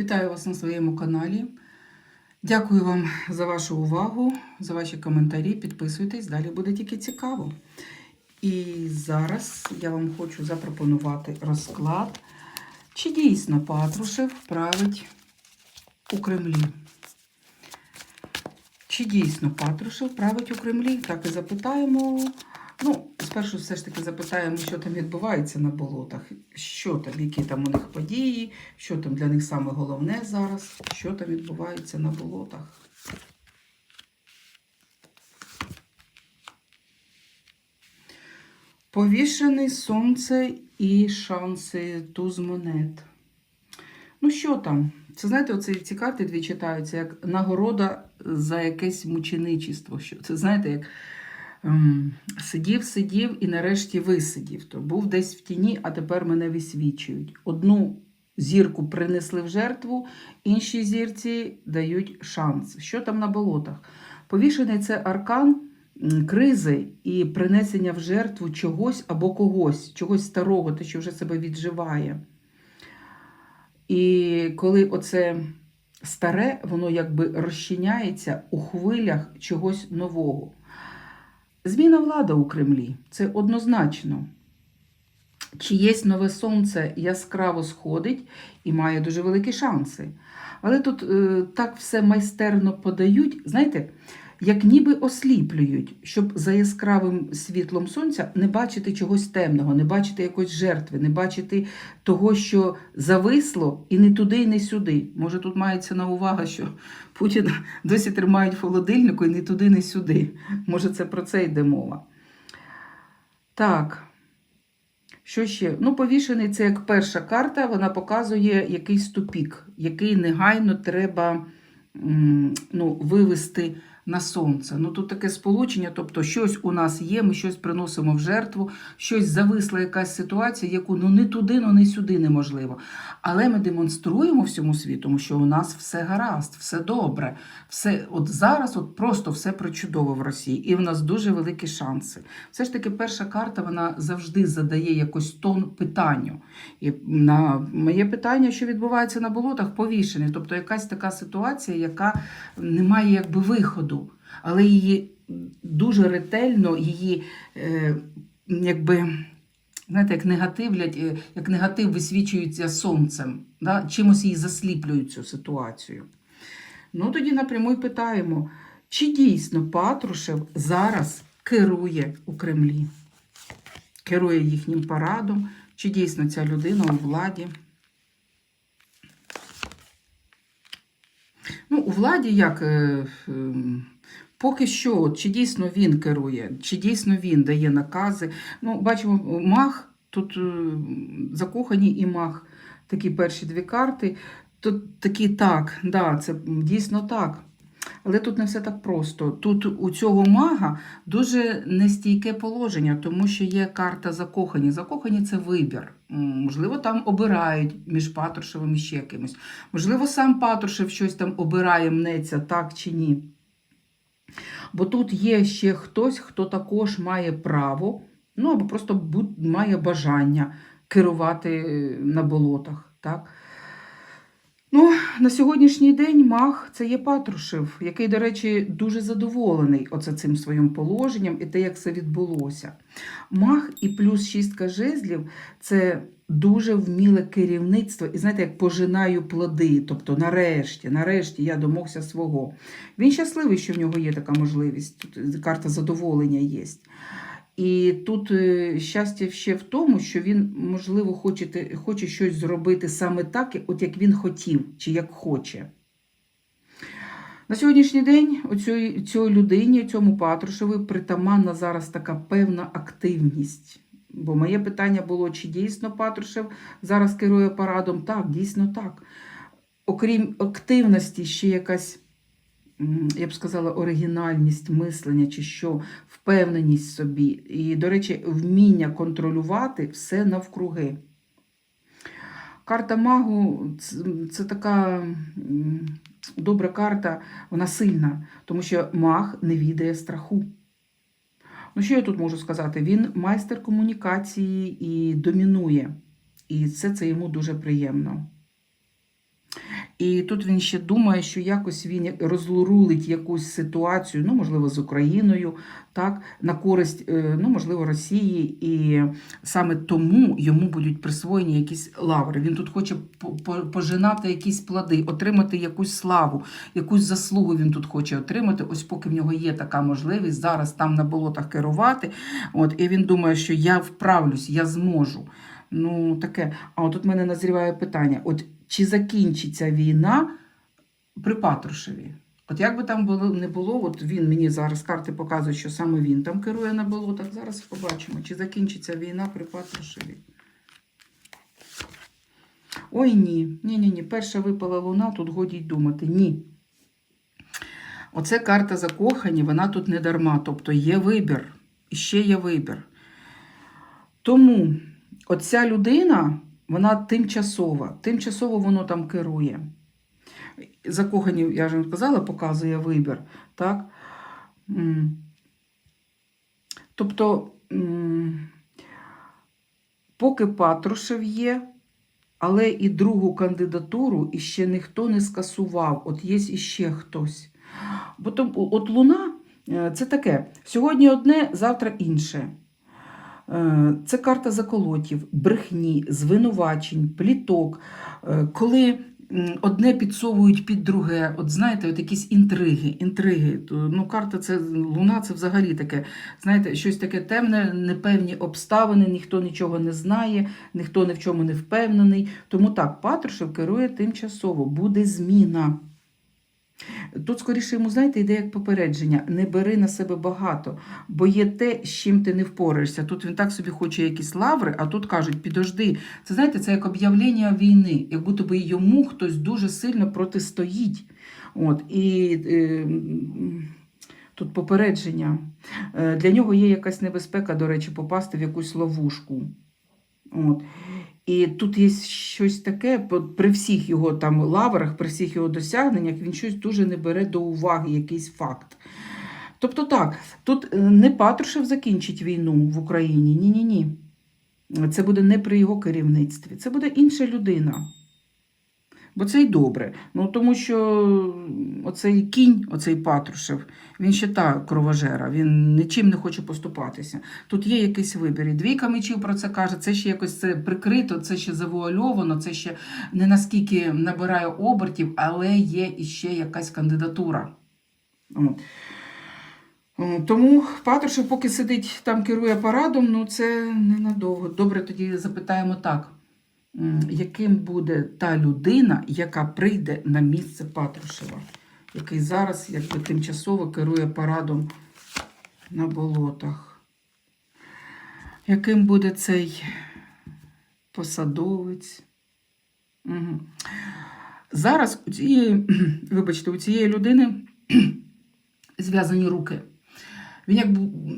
Вітаю вас на своєму каналі. Дякую вам за вашу увагу, за ваші коментарі. Підписуйтесь, далі буде тільки цікаво. І зараз я вам хочу запропонувати розклад, чи дійсно Патрушев править у Кремлі. Чи дійсно Патрушев править у Кремлі? Так і запитаємо. Ну, спершу все ж таки запитаємо, що там відбувається на болотах, що там, які там у них події, що там для них саме головне зараз, що там відбувається на болотах. Повішене сонце і шанси туз монет. Ну, що там? Це знаєте, оці ці карти дві читаються як нагорода за якесь мученичество. Що це знаєте, як сидів, сидів і нарешті висидів. То був десь в тіні, а тепер мене висвічують. Одну зірку принесли в жертву, іншій зірці дають шанс. Що там на болотах? Повішений це аркан кризи і принесення в жертву чогось або когось, чогось старого, те, що вже себе відживає. І коли оце старе, воно якби розчиняється у хвилях чогось нового. Зміна влади у Кремлі це однозначно. Чиєсь нове сонце яскраво сходить і має дуже великі шанси. Але тут е, так все майстерно подають, знаєте, як ніби осліплюють, щоб за яскравим світлом сонця не бачити чогось темного, не бачити якоїсь жертви, не бачити того, що зависло і не туди, і не сюди. Може, тут мається на увагу, що Путіна досі тримають в холодильнику і не туди, не сюди. Може, це про це йде мова. Так. Що ще? Ну, повішений це як перша карта, вона показує якийсь тупік, який негайно треба ну, вивести на сонце. Ну, тут таке сполучення, тобто щось у нас є, ми щось приносимо в жертву, щось зависла якась ситуація, яку ну не туди, ну не сюди неможливо. Але ми демонструємо всьому світу, що у нас все гаразд, все добре. Все, от зараз от просто все причудово в Росії, і в нас дуже великі шанси. Все ж таки, перша карта вона завжди задає якось тон питанню. І на моє питання, що відбувається на болотах, повішений. Тобто якась така ситуація, яка не має якби виходу, але її дуже ретельно, її е, якби. Знаєте, як негативлять, е, як негатив висвічується сонцем, да? чимось її засліплюють цю ситуацію. Ну, тоді напряму й питаємо, чи дійсно Патрушев зараз керує у Кремлі, керує їхнім парадом, чи дійсно ця людина у владі? Ну, у владі як е, ем, поки що, от, чи дійсно він керує, чи дійсно він дає накази. Ну, бачимо, мах, тут е, закохані і мах, такі перші дві карти. Тут такі так, да, це дійсно так. Але тут не все так просто. Тут у цього мага дуже нестійке положення, тому що є карта закохані. Закохані це вибір. Можливо, там обирають між Патрушевим і ще кимось. Можливо, сам Патрушев щось там обирає, мнеться, так чи ні. Бо тут є ще хтось, хто також має право, ну або просто має бажання керувати е, на болотах. Так? Ну, на сьогоднішній день мах це є Патрушев, який, до речі, дуже задоволений оце цим своїм положенням і те, як це відбулося. Мах і плюс шістка жезлів це дуже вміле керівництво, і знаєте, як пожинаю плоди. Тобто, нарешті, нарешті я домогся свого. Він щасливий, що в нього є така можливість. Тут карта задоволення є. І тут е, щастя ще в тому, що він, можливо, хоче, хоче щось зробити саме так, от як він хотів, чи як хоче. На сьогоднішній день оцій, цій людині, цьому Патрушеві, притаманна зараз така певна активність. Бо моє питання було, чи дійсно Патрушев зараз керує парадом? Так, дійсно так. Окрім активності, ще якась, я б сказала, оригінальність мислення, чи що, впевненість собі. І, до речі, вміння контролювати все навкруги. Карта магу це, така добра карта, вона сильна, тому що маг не відає страху. Ну, що я тут можу сказати? Він майстер комунікації і домінує. І це, це йому дуже приємно. І тут він ще думає, що якось він розрулить якусь ситуацію, ну, можливо, з Україною, так, на користь, е, ну, можливо, Росії. І саме тому йому будуть присвоєні якісь лаври. Він тут хоче по- по- пожинати якісь плоди, отримати якусь славу, якусь заслугу він тут хоче отримати. Ось поки в нього є така можливість зараз там на болотах керувати. От, і він думає, що я вправлюсь, я зможу. Ну, таке. А от тут мене назріває питання: от чи закінчиться війна при Патрушеві? От як би там було не було, от він мені зараз карти показують, що саме він там керує на болотах. Зараз побачимо, чи закінчиться війна при Патрушеві. Ой, ні. Ні, ні, ні. Перша випала луна, тут годі й думати. Ні. Оце карта закохані, вона тут не дарма. Тобто є вибір. І ще є вибір. Тому оця людина, вона тимчасова. Тимчасово воно там керує. Закохані, я вам сказала, показує вибір. Так? Тобто, поки Патрушев є, але і другу кандидатуру іще ніхто не скасував. От є іще хтось. Бо от Луна е, це таке: сьогодні одне, завтра інше. Е, Це карта заколотів, брехні, звинувачень, пліток, Е, коли одне підсовують під друге, от знаєте, от якісь інтриги, інтриги. Ну, карта це луна, це взагалі таке, знаєте, щось таке темне, непевні обставини, ніхто нічого не знає, ніхто ні в чому не впевнений. Тому так, Патрушев керує тимчасово, буде зміна. Тут, скоріше, йому, знаєте, йде як попередження: не бери на себе багато, бо є те, з чим ти не впораєшся. Тут він так собі хоче якісь лаври, а тут кажуть, підожди. Це знаєте, це як об'явлення війни, як будто би йому хтось дуже сильно протистоїть. От, і е, тут попередження. Е, Для нього є якась небезпека, до речі, попасти в якусь ловушку. От. І тут є щось таке, при всіх його там лаврах, при всіх його досягненнях, він щось дуже не бере до уваги, якийсь факт. Тобто так, тут е, не Патрушев закінчить війну в Україні. Ні-ні ні. Це буде не при його керівництві, це буде інша людина. Бо це й добре. Ну, тому що оцей кінь, оцей Патрушев, він ще та кровожера, він нічим не хоче поступатися. Тут є якийсь вибір. І двійка мечів про це каже, це ще якось це прикрито, це ще завуальовано, це ще не наскільки набирає обертів, але є іще якась кандидатура. От. Тому Патрушев, поки сидить там, керує парадом, ну це ненадовго. Добре, тоді запитаємо так. Яким буде та людина, яка прийде на місце Патрушева, який зараз якби тимчасово керує парадом на болотах? Яким буде цей посадовець? Угу. Зараз у цієї, вибачте, у цієї людини зв'язані руки. Він як,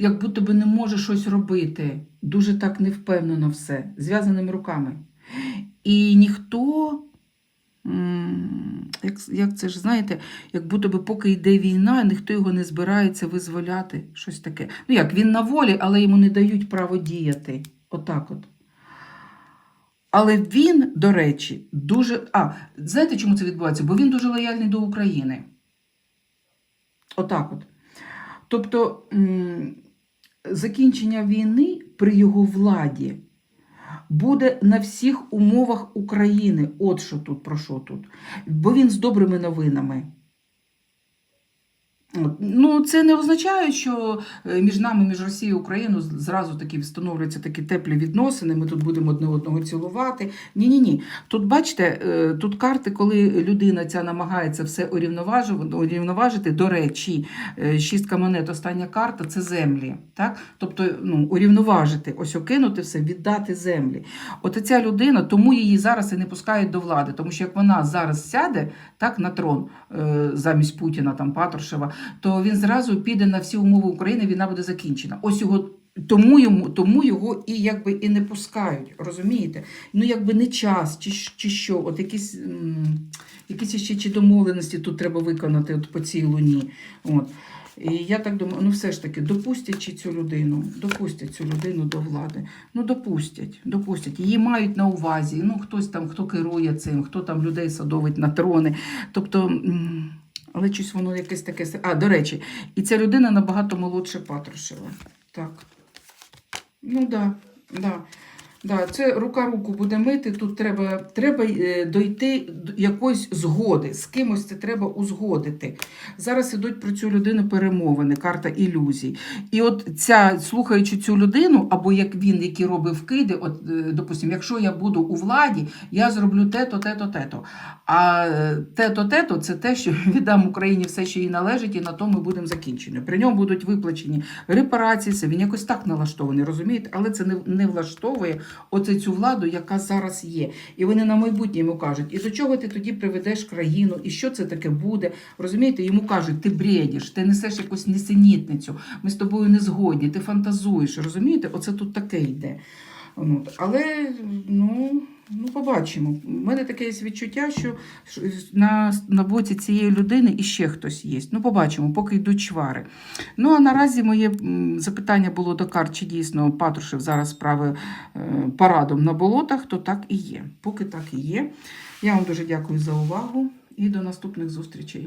як будто би не може щось робити. Дуже так невпевнено все, зв'язаними руками. І ніхто, як, як це ж знаєте, як будто би поки йде війна, ніхто його не збирається визволяти. Щось таке. Ну як, він на волі, але йому не дають право діяти. Отак от. Але він, до речі, дуже. А, знаєте, чому це відбувається? Бо він дуже лояльний до України. Отак от. Тобто закінчення війни при його владі буде на всіх умовах України. От що тут, про що тут. Бо він з добрими новинами. Ну, це не означає, що е, між нами, між Росією і Україною зразу такі встановлюються такі теплі відносини. Ми тут будемо одне одного цілувати. Ні, ні, ні. Тут бачите, е, тут карти, коли людина ця намагається все урівноважити. До речі, е, шістка монет, остання карта це землі. Так? Тобто, ну, урівноважити, ось окинути все, віддати землі. От ця людина, тому її зараз і не пускають до влади, тому що як вона зараз сяде так на трон замість Путіна, там Патрушева, то він зразу піде на всі умови України, війна буде закінчена. Ось його. Тому йому тому його і якби і не пускають, розумієте? Ну якби не час, чи, чи що, от якісь, якісь ще чи домовленості тут треба виконати от по цій луні. От. І я так думаю, ну все ж таки, допустять чи цю людину, допустять цю людину до влади. Ну, допустять, допустять. Її мають на увазі. Ну, хтось там, хто керує цим, хто там людей садовить на трони. Тобто, м, але щось воно якесь таке. А, до речі, і ця людина набагато молодше Патрушева. Так. Ну, да, да. Да, це рука руку буде мити. Тут треба, треба е, дойти до якоїсь згоди. З кимось це треба узгодити. Зараз ідуть про цю людину перемовини, карта ілюзій. І от ця, слухаючи цю людину, або як він, який робив вкиди, от, е, допустимо, якщо я буду у владі, я зроблю те-то, те-то, те-то. А е, те-то, те-то це те, що віддам Україні все, що їй належить, і на тому ми будемо закінчені. При ньому будуть виплачені репарації, це він якось так налаштований, розумієте? Але це не, не влаштовує оце цю владу, яка зараз є. І вони на майбутнє йому кажуть, і до чого ти тоді приведеш країну, і що це таке буде? Розумієте, йому кажуть, ти бредіш, ти несеш якусь несенітницю, ми з тобою не згодні, ти фантазуєш. Розумієте, оце тут таке йде. Але ну, побачимо. У мене таке відчуття, що що на, на боці цієї людини іще хтось є. Ну, побачимо, поки йдуть чвари. Ну, а наразі моє запитання було до кар, чи дійсно Патрушев зараз справи е, парадом на болотах, то так і є. Поки так і є. Я вам дуже дякую за увагу і до наступних зустрічей.